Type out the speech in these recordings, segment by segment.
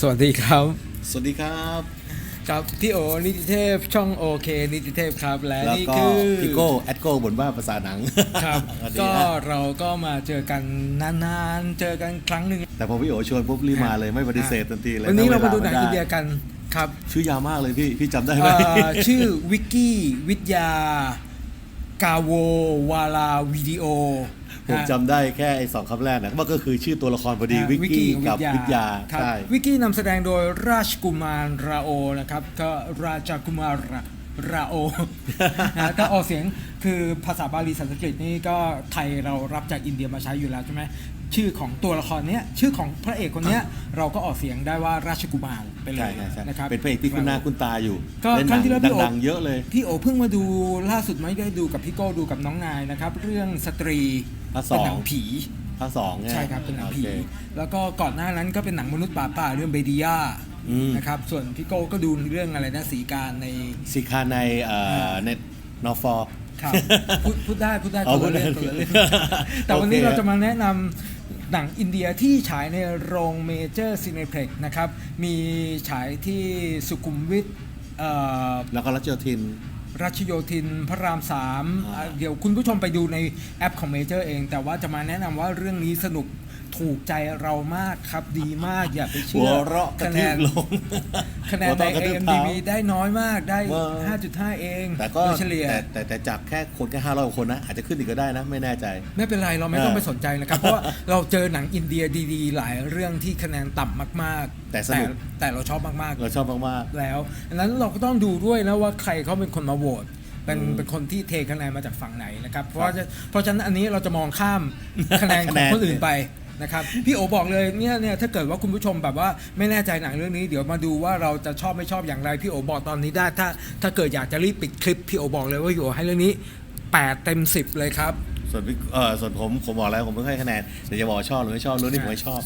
สวัสดีครับ สวัสดีครับครับพี่โอนิติเทพช่องโอเคนิติเทพครับ และแล้วนี่ก็คือพี่โก้แอดโก้บนว่าภาษาหนังครับสวัสดีก็ฮะเราก็มาเจอกันนานๆ เจอกันครั้งหนึ่งแต่พอพี่โอชวนปุ๊บรีบมาเลยไม่ปฏิเสธทันทีเลยวันนี้เราถ้มาดูหนังวลอินเดียกันครับชื่อยาวมากเลยพี่พี่จำได้ไหมเอ่อชื่อวิกกี้วิทยากาโววาลาวิดีโอ ผมฮะจำได้แค่ไอ้สองคำแรกนะว่าก็คือชื่อตัวละครพอดีอ่าวิกกี้กับวิทยาครับใช่วิกกี้นำแสดงโดยราชกุมารราโอนะครับก็ราชกุมารราราโอนะก็ออกเสียงคือภาษาบาลีสันสกฤตนี่ก็ไทยเรารับจากอินเดียมาใช้อยู่แล้วใช่ไหมชื่อของตัวละครเนี้ยชื่อของพระเอกคนเนี้ยเราก็ออกเสียงได้ว่าราชกุมารไปเลใช่ยใช่ใช่นะครับเป็นพระเอกที่คุณหน้าคุณตาอยู่ก็เล่นคหรั้นังที่แล้วพี่โอดังๆเยอะเลยพี่โอเพิ่งมาดูล่าสุดไม่ได้ดูกับพี่โก้ดูกับน้องนายนะครับ เรื่องสตรี ภาคสอง เป็นหนังผี ภาคสองเนี่ยใช่ครับเป็นหนังผี โอค แล้วก็ก่อนหน้านั้นก็เป็นหนังมนุษย์ป่าป่าเรื่องเบดียาอืม นะครับส่วนพี่โก้ก็ดูเรื่องอะไรนะสีการใน สิคาในเอ่อเน็ตนอฟอร์ครับพูดพูดได้พูดได้อ๋อคนละเรื่องพูคนดได้ละเรื่องแต่วันนี้โอเคเราจะมาแนะนำหนังอินเดียที่ฉายในโรงเมเจอร์ซีเนเพล็กนะครับ มีฉายที่สุขุมวิทเอ่อแล้วก็รัชโยธิน รัชโยธินพระรามสามอ่าอ่าเดี๋ยวคุณผู้ชมไปดูในแอปของเมเจอร์เอง แต่ว่าจะมาแนะนำว่าเรื่องนี้สนุก ถูกใจเรามากครับดีมากอย่าไปหัเชื่วอเราะกระคะแนทืบนลง คะแนนหัวใน เราะกระทืบเท้า AMDB ได้น้อยมากได้ เออ 5.5 เองแต่ก็โดยเฉลี่ย แต่แต่แต่จากแค่คนแค่ห้าร้อยคนนะ อาจจะขึ้นอีกก็ได้นะ ไม่แน่ใจ ไม่เป็นไรเราไม่ต้องไปสนใจนะครับ เพราะว่าเราเจอหนังอินเดียดีๆ หลายเรื่องที่คะแนนต่ำมากๆ แต่สนุก แต่เราชอบมากเราชอบมาก ๆแล้วดังนั้นเราก็ต้องดูด้วยนะว่าใครเขาเป็นคนมาโหวตเป็นอืมเป็นคนที่เทคะแนนมาจากฝั่งไหนนะครับ เพราะว่าจะเพราะฉะนั้นอันนี้เราจะมองข้ามคะแนนของคนอื่นไป นะครับพี่โอบอกเลยเนี่ยเนี่ยถ้าเกิดว่าคุณผู้ชมแบบว่าไม่แน่ใจหนังเรื่องนี้เดี๋ยวมาดูว่าเราจะชอบไม่ชอบอย่างไรพี่โอบอกตอนนี้ได้ถ้าถ้าเกิดอยากจะรีบปิดคลิปพี่โอบอกเลยว่าพี่โอให้เรื่องนี้ 8 เต็ม 10 เลยครับ ส่วนพี่เออส่วนผมผมบอกแล้วผมไม่ค่อยคะแนนแต่จะบอกว่าชอบหรือไม่ชอบรู้นี่ผมไม่ชอบ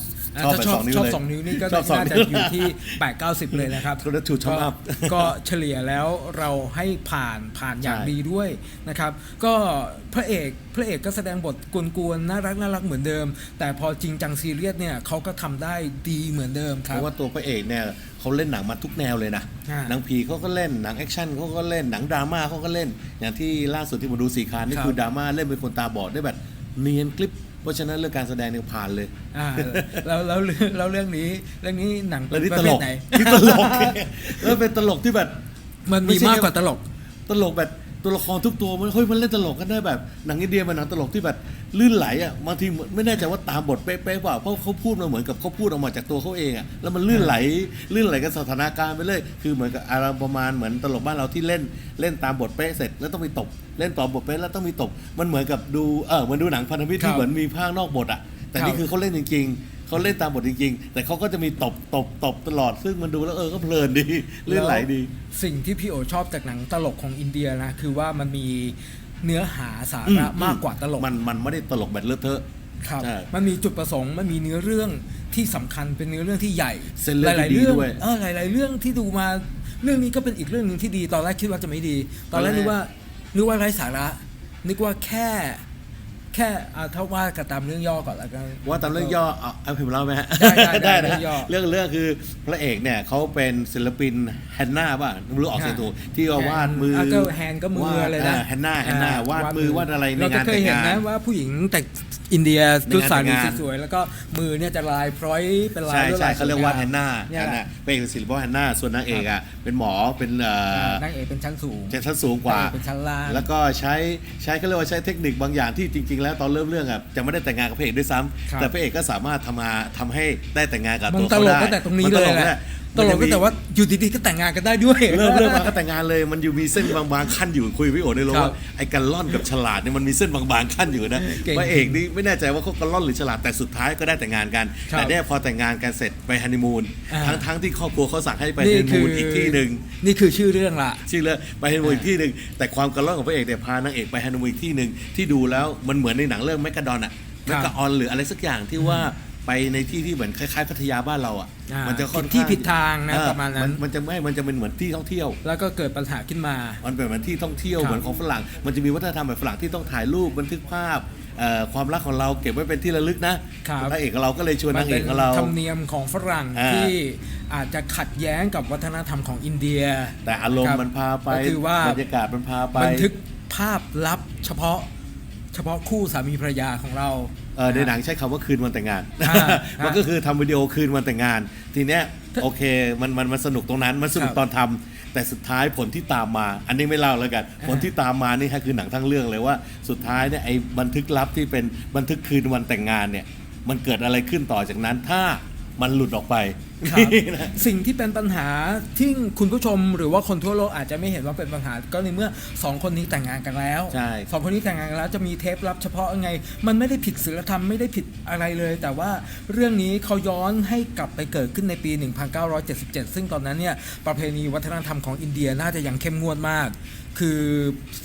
ชอบถ้าไปชอบสองนิ้วชอบเลยสองนิ้วนี่ก็ชอบสองน่าจะนิ้วอยู่ที่8 9 0เลยนะครับก็ถูกชอบก็อัพก็เฉลี่ยแล้วเราให้ผ่านผ่านอย่างใช่ดีด้วยนะครับ ก็พระเอกพระเอกก็แสดงบทกวนๆน่ารักน่ารักเหมือนเดิม แต่พอจริงจังซีเรียสเนี่ยเขาก็ทำได้ดีเหมือนเดิมคเพรับราะว่าตัวพระเอกเนี่ยเขาเล่นหนังมาทุกแนวเลยนะอ่าหนังผีเขาก็เล่นหนังแอคชั่นเขาก็เล่นหนังดราม่าเขาก็เล่น อย่างที่ล่าสุดที่ผมดูสีคานนี่ครับคือดราม่าเล่นเป็นคนตาบอดได้แบบเนียนคลิป เพราะฉะนั้นเรื่องการแสดงเนี่ยผ่านเลยอ่าแล้วแล้วแล้วแล้วเรื่องนี้เรื่องนี้หนังแล้วนี่ปตระเภลทกไหนนี่ตลก แล้วเป็นตลกที่แบบมันไม่มีใช่มากกว่าตลก ตลกแบบ ตัวละครทุกตัวมันเฮ้ยมันเล่นตลกกันได้แบบหนังอินเดียมันหนังตลกที่แบบลื่นไหลอะบางทีไม่แน่ใจว่าตามบทเป๊ะๆเปล่าเพราะเขาพูดมาเหมือนกับเขาพูดออกมาจากตัวเขาเองอะแล้วมันลื่นไหลลื่นไหลกับสถานการณ์ไปเลยคือเหมือนกับอารมณ์ประมาณเหมือนตลกบ้านเราที่เล่นเล่นตามบทเป๊ะเสร็จแล้วต้องมีตบเล่นต่อบทเป๊ะแล้วต้องมีตบมันเหมือนกับดูเออเหมันดูหนังพันธมิตรที่เหมือนมีภาคนอกบทอะแต่นี่คือเขาเล่นจริงๆ เขาเล่นตามบทจริง ๆ แต่เขาก็จะมีตบตบตบตลอด ซึ่งมันดูแล้วเออก็เพลินดีลื่นไหลดี สิ่งที่พี่โอชอบจากหนังตลกของอินเดียนะคือว่ามันมีเนื้อหาสาระมากกว่าตลก มันมันไม่ได้ตลกแบบเลอะเทอะครับใช่มันมีจุดประสงค์มันมีเนื้อเรื่องที่สำคัญเป็นเนื้อเรื่องที่ใหญ่เส้นเรื่องหลายๆที่ดีเรื่องด้วยเออหลาย ๆ เรื่องที่ดูมาเรื่องนี้ก็เป็นอีกเรื่องหนึ่งที่ดี ตอนแรกคิดว่าจะไม่ดี ตอนแรกตอนแรกนึกว่านึกว่าไร้สาระ นึกว่าแค่แค่อ่าถ้าว่ากันตามเรื่องย่อก่อนแล้วกัน ว่าตามเรื่องย่อเอาเอาผมเล่าไหมฮะได้ได้ได้นะเรื่องย่อเรื่องเรื่องคือพระเอกเนี่ยเขาเป็นศิลปินแฮนนาป่ะไม่รู้ออกเสียงถูกที่เอาวาดมืออะก็แฮนด์ก็มือวาดอะไรนะแฮนนาแฮนนาวาดมือวาดอะไรในเราจะงานเคแต่ยงเห็นงานนะว่าผู้หญิงแต่งอินเดียในงานชุดสารีแต่งงาน สวยๆแล้วก็มือเนี่ยจะลายพร้อยเป็นลายใช่ลวดใช่ลายเขาเรียกว่าแฮนนาเนี่ยแฮนแหนาละเป็นศิลปะแฮนนาส่วนนางเอกอะเป็นหมอเป็นเอ่อ นางเอกเป็นชั้นสูง ชั้นสูงกว่านางเอกเป็นชั้นล่างแล้วก็ใช้ใช้เขาเรียกว่าใช้เทคนิคบางอย่างที่จริง ๆ แล้วตอนเริ่มเรื่องอะจะไม่ได้แต่งงานกับพระเอกด้วยซ้ำครับแต่พระเอกก็สามารถทำมาทำให้ได้แต่งงานกับมันตัวตเขาลกได้ตั้งแต่ตรงนี้มันเลยตกแหนี่ละ ตลกตั้งแต่ว่า อยู่ดีๆก็แต่งงานกันได้ด้วย เริ่มเริ่มมาก็แต่งงานเลยมันอยู่มีเส้นบางๆขั้นอยู่คุยกับพี่โอ๋ในโรงครับว่าไอ้กันล่อนกับฉลาดเนี่ยมันมีเส้นบางๆขั้นอยู่นะเก่งพระเอกนี่ไม่แน่ใจว่าเขากันล่อนหรือฉลาดแต่สุดท้ายก็ได้แต่งงานกันครับแต่เนี่ยพอแต่งงานกันเสร็จไปฮันนีมูนอ่าทั้งทั้งที่ครอบครัวเขาสั่งให้ไปฮันนีมูนอีกที่หนึ่งนี่คือชื่อเรื่องละชื่อเรื่องไปฮันนีมูนอีกที่หนึ่งแต่ความกันล่อนของพระเอกเนี่ยพานางเอกไปฮันนีมูนอีกที่หนึ่งที่ดูแล้วมันเหมือนในหนังเรื่องแมกกาดอนอะแมกกาออนหรืออะไรสักอย่างที่ว่า ไปในที่ที่เหมือนคล้ายๆพัทยาบ้านเราอะอ่ามันจะค่อนผิดที่ข้ผิดทางนะเออประมาณนั้นมันจะไม่ มันจะเป็นเหมือนที่ท่องเที่ยว แล้วก็เกิดปัญหาขึ้นมา มันเป็นเหมือนที่ท่องเที่ยวครับเหมือนของฝรั่ง มันจะมีวัฒนธรรมแบบฝรั่งที่ต้องถ่ายรูปบันทึกภาพเอ่อความรักของเราเก็บไว้เป็นที่ระลึกนะครับพระเอกของเราก็เลยชวนมันนางเอเป็กนของเราธรรมเนียมของฝรั่งอ่าที่อาจจะขัดแย้งกับวัฒนธรรมของอินเดีย แต่อารมครัณ์บมันพาไปก็คือว่าบรรยากาศมันพาไปบันทึกภาพลับเฉพาะ เฉพาะคู่สามีภรรยาของเรา เออในหนังใช้คำว่าคืนวันแต่งงาน อ่ามันก็คือทำวิดีโอคืนวันแต่งงาน ทีเนี้ยโอเคมันมันมันสนุกตรงนั้นมันสนุกครับตอนทำแต่สุดท้ายผลที่ตามมา อันนี้ไม่เล่าแล้วกันอ่าผลที่ตามมานี่คือหนังทั้งเรื่องเลยว่าสุดท้ายเนี่ยไอ้บันทึกลับที่เป็นบันทึกคืนวันแต่งงานเนี่ยมันเกิดอะไรขึ้นต่อจากนั้นถ้ามันหลุดออกไปครับนี่นะ สิ่งที่เป็นปัญหาที่คุณผู้ชมหรือว่าคนทั่วโลกอาจจะไม่เห็นว่าเป็นปัญหาก็ในเมื่อสองคนนี้แต่งงานกันแล้วใช่สองคนนี้แต่งงานกันแล้วจะมีเทปลับเฉพาะยังไง มันไม่ได้ผิดศีลธรรมไม่ได้ผิดอะไรเลย แต่ว่าเรื่องนี้เขาย้อนให้กลับไปเกิดขึ้นในปี 1977 ซึ่งตอนนั้นเนี่ยประเพณีวัฒนธรรมของอินเดียน่าจะยังเข้มงวดมาก คือ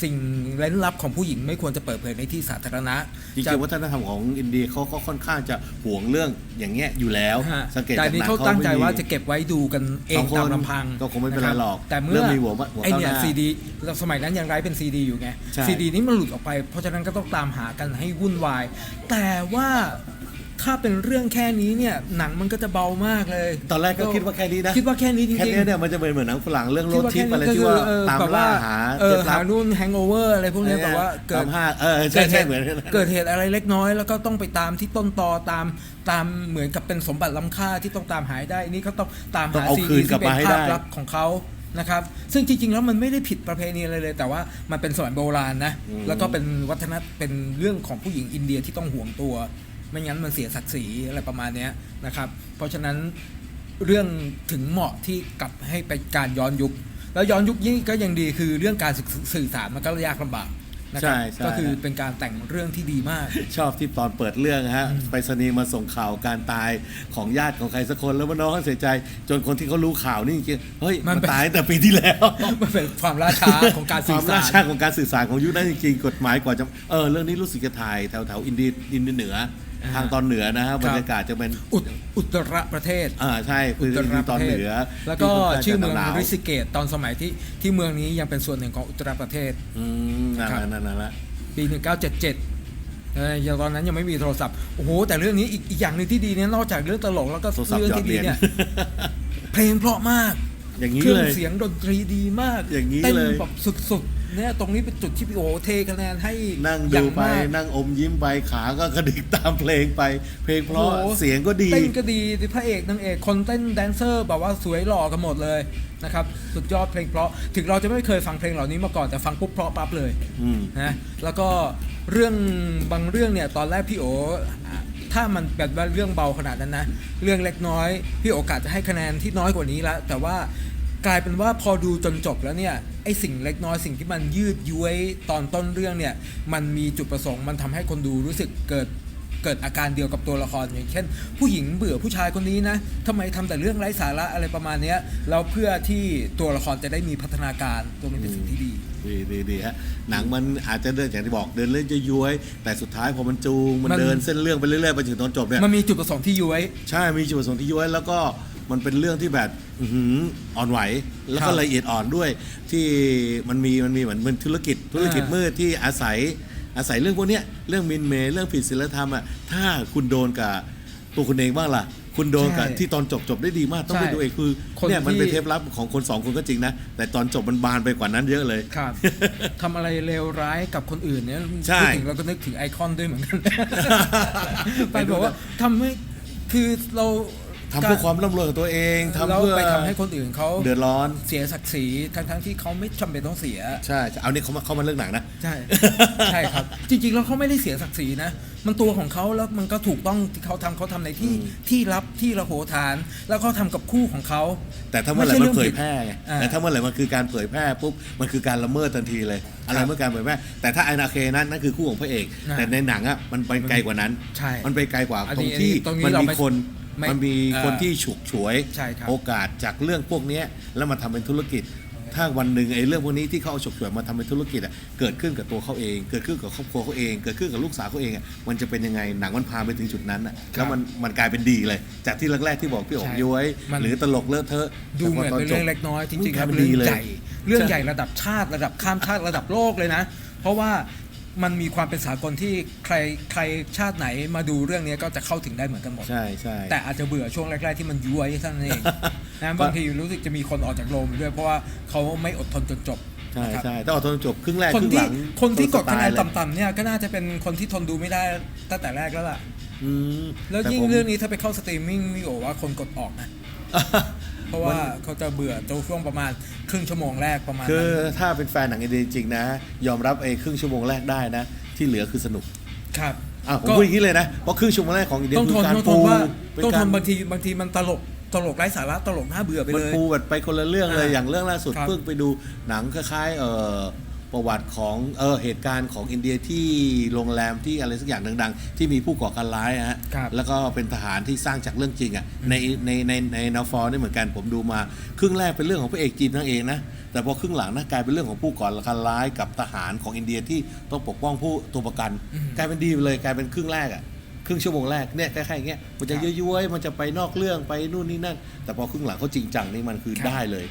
สิ่งเร้นลับของผู้หญิงไม่ควรจะเปิดเผยในที่สาธารณะจริจะงๆวัฒนธรรมของอินเดียเขาก็ค่อนข้างจะห่วงเรื่องอย่างเงี้ยอยู่แล้วฮะสังเกตแต่จากนี้หนังเขาเขาตั้งใจไม่มีว่าจะเก็บไว้ดูกันเองสองคนตามลำพังก็คงไม่เป็นไรหรอกะคบแต่เมื่เริ่อมมีหัวหัวไอเนี่ยก้าวหน้าซีดีสมัยนั้นยังไร้เป็นซีดีอยู่ไงใช่ซีดีนี้มันหลุดออกไป เพราะฉะนั้นก็ต้องตามหากันให้วุ่นวาย แต่ว่า ถ้าเป็นเรื่องแค่นี้เนี่ยหนังมันก็จะเบามากเลย ตอนแรกก็คิดว่าแค่นี้นะคิดว่าแค่นี้จริงแค่ๆนี้เนี่ยมันจะเป็นเหมือนหนังฝรั่งเรื่องโรคิดถว่าทิแค่ปอะไรนี้ก็ที่คือว่าเออตามแบบล่าว่าหาเอเคล็อดลัหาบนู่นแฮงโอเวอร์อะไรพวกเนี้ยเออแบบว่าเกิดตามห้าเออใช่เกิดใช่เหตุเหมือนเกิดเหตุอะไรเล็กน้อยแล้วก็ต้องไปตามที่ต้นตอตามตามเหมือนกับเป็นสมบัติล้ำค่าที่ต้องตามหายได้นี่เขาต้องตามต้องหาเอาซีคืดีนกลัที่บเป็นมาให้ภาได้พลับของเขานะครับซึ่งจริงๆแล้วมันไม่ได้ผิดประเพณีอะไรเลย แต่ว่ามันเป็นสมัยโบราณนะอืมแล้วก็เป็นวัฒนธรรมเป็นเรื่องของผู้หญิงอินเดียที่ต้องห่วงตัว ไม่งั้นมันเสียศักดิ์ศรีอะไรประมาณเนี้ยนะครับ เพราะฉะนั้นเรื่องถึงเหมาะที่กลับให้ไปการย้อนยุค แล้วย้อนยุคนี้ก็ยังดีคือเรื่องการสื่อสารมันก็ยากลำบากนะครัใช่ใช่ก็คือเป็นการแต่งเรื่องที่ดีมาก ชอบที่ตอนเปิดเรื่องฮะไปรษณีย์มาส่งข่าวการตายของญาติของใครสักคนแล้วว่าน้องเขาเสียใจ จนคนที่เขารู้ข่าวนี่จริงๆเฮ้ยมัมันนเป็นตายตั้งแต่ปีที่แล้ว มันเป็นความล่าช้าของการคสื่วาอมสาล่ารช้าของการสื่อสารของยุคนั้นจริงๆกฎหมายกว่าจะเออเรื่องนี้รู้สึกจะถ่ายแถวแถวๆอินเดียอินเดียเหนืออ่า ทางตอนเหนือนะฮะบรรยากาศจะเป็นอุตอุตรประเทศอ่าใช่คืออุตรคือปตอนระเทเหศนือ แล้วก็ที่ค่นข้าชื่อเมืองจะหนาวๆริสิเกตตอนสมัยที่ที่เมืองนี้ยังเป็นส่วนหนึ่งของอุตรประเทศอืมนั่นครับแหละนั่นแหละนั่นแหละปี 1977เออยังตอนนั้นยังไม่มีโทรศัพท์ โอ้โห แต่เรื่องนี้อีกอีกอย่างหนึ่งที่ดีเนี่ยนอกจากเรื่องตลกแล้วก็โทรศัพท์เรื่องหยอดที่ดีเหรียญเนี่ยเพลงเพราะมาก อย่างนี้เครื่องเลยเสียงดนตรีดีมากอย่างนี้เต้นเลยแบบสุดๆเนี่ยตรงนี้เป็นจุดที่พี่โอเทคะแนนให้นั่งอดูย่างไปมากนั่งอมยิ้มไปขาก็กระดิกตามเพลงไป เพลงเพราะโอ้โหเสียงก็ดีเต้นก็ดีพระเอกนางเอกคนเต้นแดนเซอร์แบบว่าสวยหล่อกันหมดเลยนะครับสุดยอดเพลงเพราะถึงเราจะไม่เคยฟังเพลงเหล่านี้มาก่อนแต่ฟังปุ๊บเพราะปั๊บเลยอืมนะแล้วก็เรื่องบางเรื่องเนี่ยตอนแรกพี่โออะถ้ามันแบบว่าเรื่องเบาขนาดนั้นนะเรื่องเล็กน้อยพี่โอกาสจะให้คะแนนที่น้อยกว่านี้แล้วแต่ว่า กลายเป็นว่าพอดูจนจบแล้วเนี่ยไอสิ่งเล็กน้อยสิ่งที่มันยืดย้วยตอนต้นเรื่องเนี่ยมันมีจุดประสงค์มันทำให้คนดูรู้สึกเกิดเกิดอาการเดียวกับตัวละครอย่างเช่น ผู้หญิงเบื่อผู้ชายคนนี้นะทำไมทำแต่เรื่องไร้สาระอะไรประมาณเนี้ยแล้วเพื่อที่ตัวละครจะได้มีพัฒนาการตรงนี้เป็นสิ่งที่ดีดีดีดีฮะหนังมันอาจจะเดินอย่างที่บอกเดินเล่นจะย้วย แต่สุดท้ายพอมันจูงมันมันเดินเส้นเรื่องไปเรื่อยๆไปถึงตอนจบเนี่ยมันมีจุดประสงค์ที่ย้วย ใช่มีจุดประสงค์ที่ย้วยแล้วก็ มันเป็นเรื่องที่แบบอื้อหืออ่อนไหว แล้วครัก็บละเอียดอ่อนด้วย ที่มันมีมันมีเหมือนเป็นธุรกิจ ธุรกิจอ่ามืมืดที่อาศัยอาศัยเรื่องพวกเนี้ยเรื่องหมินเมย์เรื่องผิดศีลธรรมอะถ้าคุณโดนกับตัวคุณเองบ้างล่ะ คุณโดนกับใช่ที่ตอนจบจบได้ดีมากต้องใช่ไปดูเองคือคนเนี่ยมันเป็นที่เทปลับของคนสองคนก็จริงนะแต่ตอนจบมันบานไปกว่านั้นเยอะเลย ครับ ทำอะไรเลวร้ายกับคนอื่นเนี่ยใช่พูดถึงเราก็นึกถึงไอคอนด้วยเหมือนกัน ไปบอกว่าทำให้คือเรา ทำเพื่อความร่ำรวยของตัวเองทำเราเพื่อไปทำให้คนอื่นเขาเดือดร้อน เสียศักดิ์ศรีทั้งทั้งๆที่เขาไม่จำเป็นต้องเสีย ใช่เอาเนี่ยเขามาเข้ามาเรื่องหนังนะ ใช่ ใช่ครับ จริงๆแล้วเขาไม่ได้เสียศักดิ์ศรีนะ มันตัวของเขาแล้วมันก็ถูกต้องที่เขาทำเขาทำในที่อืมที่รับที่ระโหฐาน แล้วเขาทำกับคู่ของเขา แต่ถ้าเมื่อไหร่ไม่ใช่มันเผเรื่ยองผิดแพร่ไงอ่า แต่ถ้าเมื่อไหร่มันคือการเผยแพร่ปุ๊บมันคือการละเมิดทันทีเลย อะไรครับเมื่อการเผยแพร่แต่ถ้าไอนาเคนั้นนั่นคือคู่ของพระเอกอ่าแต่ในหนังอะมันไปไกลกว่านั้น ใช่มันไปไกลกว่าอันตรนี้งที่ตรงนี้มันเรามีไม่คน ไม่มันมีเอ่อคนที่ฉุกฉวยใช่ครับโอกาสจากเรื่องพวกเนี้ยแล้วมาทำเป็นธุรกิจ ถ้าวันหนึ่งไอ้เรื่องพวกนี้ที่เขาเอาฉกฉวยมาทำเป็นธุรกิจอะเกิดขึ้นกับตัวเขาเอง เกิดขึ้นกับครอบครัวเขาเอง เกิดขึ้นกับลูกสาวเขาเองอะมันจะเป็นยังไงหนังมันพาไปถึงจุดนั้นอะแล้วมันมันกลายเป็นดีเลย จากที่แรกๆที่บอกพี่โอ๋ใช่ย้วยมัน หรือตลกเลอะเทอะดูเหมือนเป็นเรื่องเล็กน้อยจริงๆกแล้ลาวยเป็นเป็นดีเรื่องเลย ใหญ่ เรื่องใหญ่ระดับชาติระดับข้ามชาติระดับโลกเลยนะ เพราะว่า มันมีความเป็นสากลที่ใครใครชาติไหนมาดูเรื่องนี้ก็จะเข้าถึงได้เหมือนกันหมด ใช่ใช่แต่อาจจะเบื่อช่วงแรก ๆ ที่มันย้วยเท่านั้นเองนะบางทีรู้สึกจะมีคนออกจากโรงไปด้วยเพราะว่าเขาไม่อดทนจนจบใช่นะครับใช่ต้องอดทนจบครึ่งแรกคนครึ่งหที่ลังคนที่กดคะแนนสไตล์เลยต่ำๆเนี่ยก็น่าจะเป็นคนที่ทนดูไม่ได้ตั้งแต่แรกแล้วล่ะอืมแล้วต่ยิ่งผมเรื่องนี้ถ้าไปเข้าสตรีมมิ่งมีโอว่าคนกดออกนะ เพราะว่าเขาจะเบื่อจนช่วงประมาณครึ่งชั่วโมงแรกประมาณคือนั้นถ้าเป็นแฟนหนังอินเดียจริงๆนะ ยอมรับไอ้ครึ่งชั่วโมงแรกได้นะ ที่เหลือคือสนุกครับอะผมก็พูดอย่างนี้เลยนะเพราะครึ่งชั่วโมงแรกของอินเดียต้องคืทอนการต้องทปูนว่าเป็นต้องทการนบางทีบางทีมันตลกตลกไร้สาระตลกน่าเบื่อไปมันเลยปูแบบไปคนละเรื่องเลยอ่าอย่างเรื่องล่าสุดครับเพิ่งไปดูหนังคล้ายๆเอ่อ ประวัติของเออเหตุการณ์ของอินเดียที่โรงแรมที่อะไรสักอย่างดังๆ ที่มีผู้ก่อการร้ายอะฮะครับแล้วก็เป็นทหารที่สร้างจากเรื่องจริงอะในในในในนาฟอร์นี่เหมือนกันผมดูมา ครึ่งแรกเป็นเรื่องของพระเอกจีนนางเอกนะแต่พอครึ่งหลังนะกลายเป็นเรื่องของผู้ก่อการร้ายกับทหารของอินเดียที่ต้องปกป้องผู้ตัวประกันกลายเป็นดีไปเลยกลายเป็นครึ่งแรกอะครึ่งชั่วโมงแรกเนี่ยคล้ายๆอย่างเงี้ยมันจะครับ ย้วยๆมันจะไปนอกเรื่องไปนู่นนี่นั่น แต่พอครึ่งหลังเขาจริงจังนี่มันคือครับได้เลย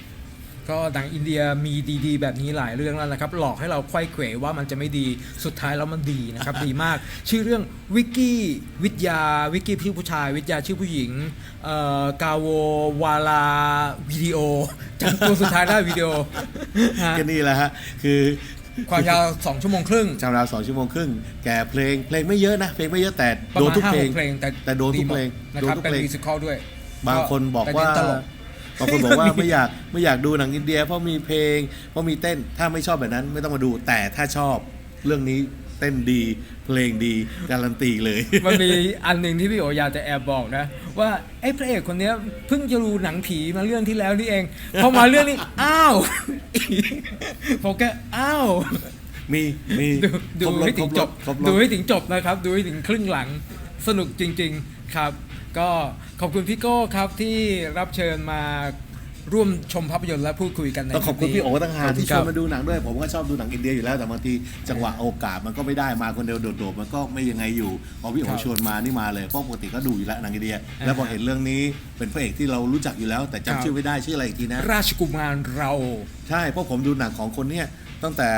ก็หนังอินเดียมีดีๆ แบบนี้หลายเรื่องแล้วนะครับ หลอกให้เราไขว้เขวว่ามันจะไม่ดีสุดท้ายแล้วมันดีนะครับ ดีมาก ชื่อเรื่องวิกกี้วิทยาวิกกี้พี่ผู้ชาย วิทยาชื่อผู้หญิงเอ่อกาโววาลาวิดีโอจำตัวสุดท้ายได้วิดีโอฮะก็นี่แหละฮะคือความยาวสองชั่วโมงครึ่งชาวราวสองชั่วโมงครึ่ง แกเพลงเพลงไม่เยอะนะ เพลงไม่เยอะแต่ประโดนมาณทุกห้าเพลหงกเพลงแต่แต่โดนทุกเพลงนะโดนครับทุกเป็นเพลงมิวสิควลด้วย บางคนบอกว่าแต่เน้นตลก บางคนบอกว่าไม่อยากไม่อยากดูหนังอินเดีย เพราะมีเพลง เพราะมีเต้นถ้าไม่ชอบแบบนั้นไม่ต้องมาดูแต่ถ้าชอบเรื่องนี้เต้นดีเพลงดีการันตีเลย มันมีอันหนึ่งที่พี่โออยากจะแอบบอกนะ ว่าไอ้พระเอกคนเนี้ยเพิ่งจะดูหนังผีมาเรื่องที่แล้วนี่เองพอมาเรื่องนี้อ้าวผมก็อ้าวมีมีดูดูครบรสให้ถึงจบครบรสดูให้ถึงจบนะครับ ดูให้ถึงครึ่งหลังสนุกจริง ๆ ครับ ก็ขอบคุณพี่โก้ครับที่รับเชิญมาร่วมชมภาพยนตร์และพูดคุยกันในต้องขอบคุณลิปนี้พี่โอ๋ตั้งหากที่ชครัวบนมาดูหนังด้วย ผมก็ชอบดูหนังอินเดียอยู่แล้วแต่บางทีจังหวะโอกาสมันก็ไม่ได้มาคนเดียวโดดๆมันก็ไม่ยังไงอยู่พอพี่โอ๋ครับชวนมานี่มาเลยเพราะปกติก็ดูอยู่แล้วหนังอินเดีย แล้วพออ่าฮะเห็นเรื่องนี้เป็นพระเอกที่เรารู้จักอยู่แล้ว แต่ครัจำบชื่อไม่ได้ชื่ออะไรอีกทีนะ ราชกุมารเรา ใช่เพราะผมดูหนังของคนเนี้ยตั้งแต่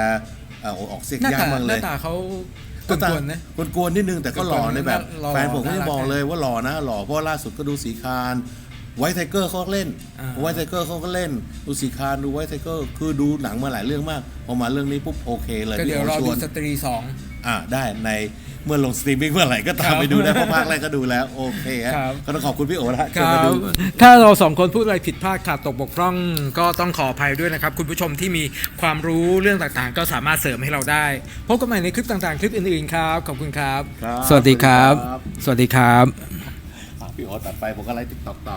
เอ่อออกเสียงหน้ายากตามากหเลน้ายตาเขา กวนๆนะกวนๆนิดนึงแต่ก็หล่อในแบบหล่อแฟนผมก็น่าจะรักบอกเลยว่าหล่อนะ หล่อเพราะว่าล่าสุดก็ดูสีคาน ไวท์ไทเกอร์เขาก็เล่นอ่าไวท์ไทเกอร์เขาก็เล่นดูสีคานดูไวท์ไทเกอร์คือดูหนังมาหลายเรื่องมาก พอมาเรื่องนี้ปุ๊บโอเคเลยก็เดี๋ยวพี่รอโอ๋ชดูวนสตรีสองอ่าได้ในเมื่อลงสตรีมมิ่งเมื่อไหร่ก็ตาครัมบไปดูได้เพราะภาคแรกก็ดูแล้ว โอเคฮะครับก็ต้องขอบคุณพี่โอ๋นะคชวนรัมาบดูถ้าเราสองคนพูดอะไรผิดพลาดขาดตกบกพร่องก็ต้องขออภัยด้วยนะครับ คุณผู้ชมที่มีความรู้เรื่องต่างๆ ก็สามารถเสริมให้เราได้ พบกันใหม่ในคลิปต่างๆ คลิปอื่นๆครับ ขอบคุณครับครับสวัสดีครับ สวัสดีครับสวัสดีครับอะพี่โอ๋ตัดไปผมก็ไลฟ์ติ๊กต็อกต่อ